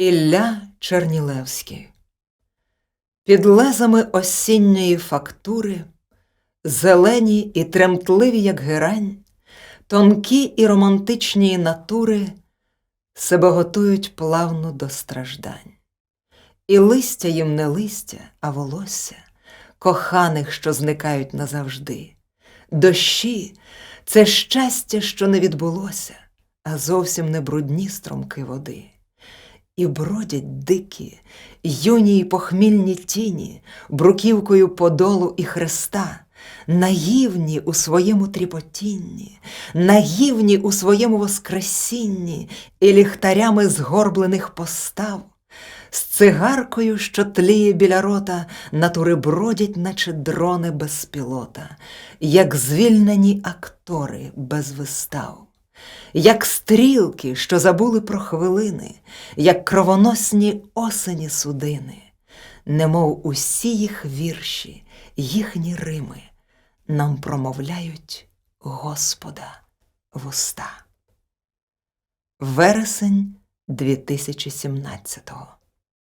Ілля Чернілевський Під лезами осінньої фактури, зелені і тремтливі, як герань, тонкі і романтичні натури себе готують плавно до страждань. І листя їм не листя, а волосся, коханих, що зникають назавжди. Дощі це щастя, що не відбулося, а зовсім не брудні стромки води. І бродять дикі, юні й похмільні тіні, бруківкою подолу і хреста, наївні у своєму тріпотінні, наївні у своєму воскресінні і ліхтарями згорблених постав, з цигаркою, що тліє біля рота, натури бродять, наче дрони без пілота, як звільнені актори без вистав як стрілки, що забули про хвилини, як кровоносні осені судини, немов усі їх вірші, їхні рими нам промовляють Господа в уста. Вересень 2017